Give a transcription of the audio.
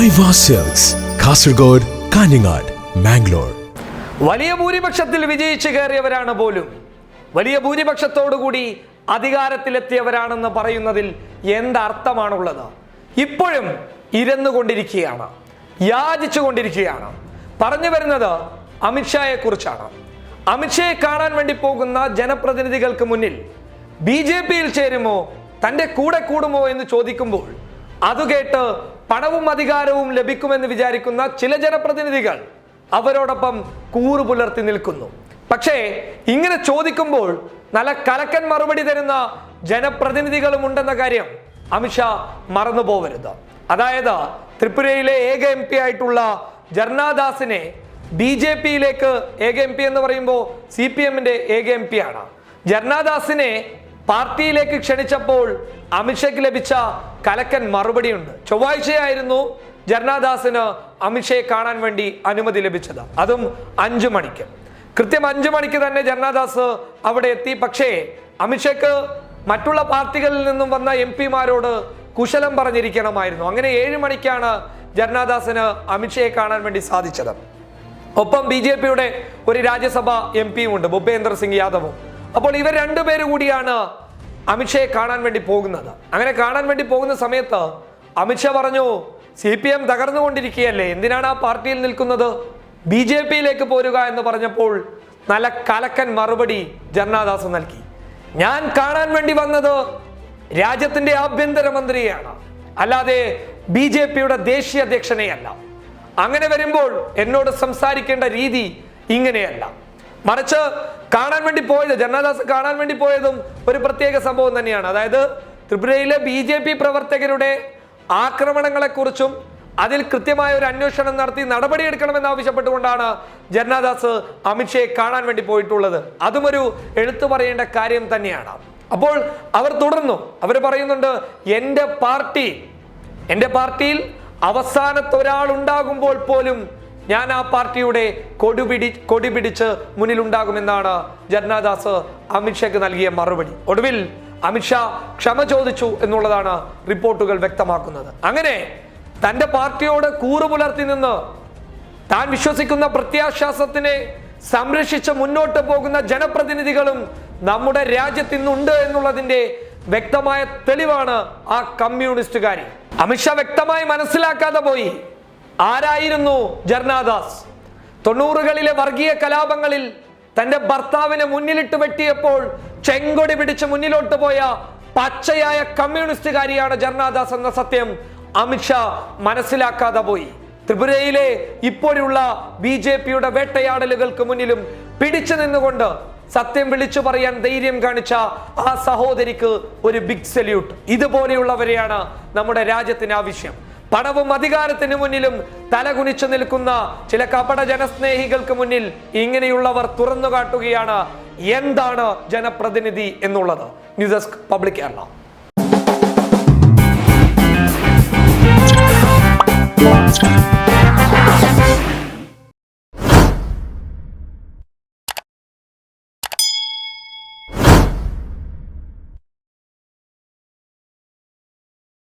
കാസർഗോഡ് കാഞ്ഞങ്ങാട് മാംഗ്ലൂർ വലിയ ഭൂരിപക്ഷത്തിൽ വിജയിച്ചു കയറിയവരാണ് പോലും. വലിയ ഭൂരിപക്ഷത്തോടുകൂടി അധികാരത്തിലെത്തിയവരാണെന്ന് പറയുന്നതിൽ എന്തർത്ഥമാണുള്ളത്? ഇപ്പോഴും ഇരന്നു കൊണ്ടിരിക്കുകയാണ് യാചിച്ചു കൊണ്ടിരിക്കുകയാണ്. പറഞ്ഞു വരുന്നത് അമിത്ഷായെ കുറിച്ചാണ്. അമിത്ഷായെ കാണാൻ വേണ്ടി പോകുന്ന ജനപ്രതിനിധികൾക്ക് മുന്നിൽ ബി ജെ പിയിൽ ചേരുമോ തന്റെ കൂടെ കൂടുമോ എന്ന് ചോദിക്കുമ്പോൾ അത് കേട്ട് പണവും അധികാരവും ലഭിക്കുമെന്ന് വിചാരിക്കുന്ന ചില ജനപ്രതിനിധികൾ അവരോടൊപ്പം കൂറു പുലർത്തി നിൽക്കുന്നു. പക്ഷേ ഇങ്ങനെ ചോദിക്കുമ്പോൾ നല്ല കലക്കൻ മറുപടി തരുന്ന ജനപ്രതിനിധികളും ഉണ്ടെന്ന കാര്യം അമിത്ഷാ മറന്നു പോവരുത്. അതായത് ത്രിപുരയിലെ ഏക എം പി ആയിട്ടുള്ള ജർണാദാസിനെ ബി ജെ പിയിലേക്ക് ഏക എം പി എന്ന് പറയുമ്പോൾ സി പി എമ്മിന്റെ ഏക എം പി ആണ്. ജർണാദാസിനെ പാർട്ടിയിലേക്ക് ക്ഷണിച്ചപ്പോൾ അമിത്ഷയ്ക്ക് ലഭിച്ച കലക്കൻ മറുപടിയുണ്ട്. ചൊവ്വാഴ്ചയായിരുന്നു ജർണാദാസിന് അമിത്ഷയെ കാണാൻ വേണ്ടി അനുമതി ലഭിച്ചത്. അതും അഞ്ചു മണിക്ക്. കൃത്യം അഞ്ചു മണിക്ക് തന്നെ ജർണാദാസ് അവിടെ എത്തി. പക്ഷേ അമിത്ഷയ്ക്ക് മറ്റുള്ള പാർട്ടികളിൽ നിന്നും വന്ന എം പിമാരോട് കുശലം പറഞ്ഞിരിക്കണമായിരുന്നു. അങ്ങനെ ഏഴ് മണിക്കാണ് ജർണാദാസിന് അമിത്ഷയെ കാണാൻ വേണ്ടി സാധിച്ചത്. ഒപ്പം ബി ജെ പിയുടെ ഒരു രാജ്യസഭ എം പിയും ഉണ്ട്. ഭൂപേന്ദ്ര സിംഗ് യാദവും. അപ്പോൾ ഇവർ രണ്ടുപേരും കൂടിയാണ് അമിത്ഷയെ കാണാൻ വേണ്ടി പോകുന്നത്. അങ്ങനെ കാണാൻ വേണ്ടി പോകുന്ന സമയത്ത് അമിത്ഷാ പറഞ്ഞു സി പി എം തകർന്നുകൊണ്ടിരിക്കുകയല്ലേ എന്തിനാണ് ആ പാർട്ടിയിൽ നിൽക്കുന്നത്? ബി ജെ പിയിലേക്ക് പോരുക എന്ന് പറഞ്ഞപ്പോൾ നല്ല കലക്കൻ മറുപടി ജർണാദാസ് നൽകി. ഞാൻ കാണാൻ വേണ്ടി വന്നത് രാജ്യത്തിന്റെ ആഭ്യന്തരമന്ത്രിയാണ്. അല്ലാതെ ബി ജെ പിയുടെ ദേശീയ അധ്യക്ഷനെയല്ല. അങ്ങനെ വരുമ്പോൾ എന്നോട് സംസാരിക്കേണ്ട രീതി ഇങ്ങനെയല്ല. മറിച്ച് കാണാൻ വേണ്ടി പോയത് ജനതാദാസ് കാണാൻ വേണ്ടി പോയതും ഒരു പ്രത്യേക സംഭവം തന്നെയാണ്. അതായത് ത്രിപുരയിലെ ബി ജെ പി പ്രവർത്തകരുടെ ആക്രമണങ്ങളെക്കുറിച്ചും അതിൽ കൃത്യമായ ഒരു അന്വേഷണം നടത്തി നടപടിയെടുക്കണമെന്ന് ആവശ്യപ്പെട്ടുകൊണ്ടാണ് ജനതാദാസ് അമിത്ഷയെ കാണാൻ വേണ്ടി പോയിട്ടുള്ളത്. അതും ഒരു എടുത്തു പറയേണ്ട കാര്യം തന്നെയാണ്. അപ്പോൾ അവർ തുടർന്നു. അവർ പറയുന്നുണ്ട് എന്റെ പാർട്ടി എന്റെ പാർട്ടിയിൽ അവസാനത്തെ ഒരാൾ ഉണ്ടാകുമ്പോൾ പോലും ഞാൻ ആ പാർട്ടിയുടെ കൊടുപിടി കൊടിപിടിച്ച് മുന്നിലുണ്ടാകുമെന്നാണ് ജർണാദാസ് അമിത്ഷയ്ക്ക് നൽകിയ മറുപടി. ഒടുവിൽ അമിത്ഷാ ക്ഷമ ചോദിച്ചു എന്നുള്ളതാണ് റിപ്പോർട്ടുകൾ വ്യക്തമാക്കുന്നത്. അങ്ങനെ തന്റെ പാർട്ടിയോട് കൂറു പുലർത്തി നിന്ന് താൻ വിശ്വസിക്കുന്ന പ്രത്യാശ്വാസത്തിനെ സംരക്ഷിച്ച് മുന്നോട്ട് പോകുന്ന ജനപ്രതിനിധികളും നമ്മുടെ രാജ്യത്ത് ഇന്നുണ്ട് എന്നുള്ളതിന്റെ വ്യക്തമായ തെളിവാണ് ആ കമ്മ്യൂണിസ്റ്റുകാരി. അമിത്ഷാ വ്യക്തമായി മനസ്സിലാക്കാതെ പോയി. ആരായിരുന്നു ജർണാദാസ് തൊണ്ണൂറുകളിലെ വർഗീയ കലാപങ്ങളിൽ തന്റെ ഭർത്താവിനെ മുന്നിലിട്ട് വെട്ടിയപ്പോൾ ചെങ്കൊടി പിടിച്ച് മുന്നിലോട്ട് പോയ പച്ചയായ കമ്മ്യൂണിസ്റ്റുകാരിയാണ് ജർണാദാസ് എന്ന സത്യം അമിത്ഷാ മനസ്സിലാക്കാതെ പോയി. ത്രിപുരയിലെ ഇപ്പോഴുള്ള ബി ജെ പിയുടെ വേട്ടയാടലുകൾക്ക് മുന്നിലും പിടിച്ചു നിന്നുകൊണ്ട് സത്യം വിളിച്ചു പറയാൻ ധൈര്യം കാണിച്ച ആ സഹോദരിക്ക് ഒരു ബിഗ് സല്യൂട്ട്. ഇതുപോലെയുള്ളവരെയാണ് നമ്മുടെ രാജ്യത്തിന് ആവശ്യം. പണവും അധികാരത്തിന് മുന്നിലും തലകുനിച്ചു നിൽക്കുന്ന ചില കപട ജനസ്നേഹികൾക്ക് മുന്നിൽ ഇങ്ങനെയുള്ളവർ തുറന്നു കാട്ടുകയാണ്. എന്താണ് ജനപ്രതിനിധി എന്നുള്ളത്? News desk public Kerala.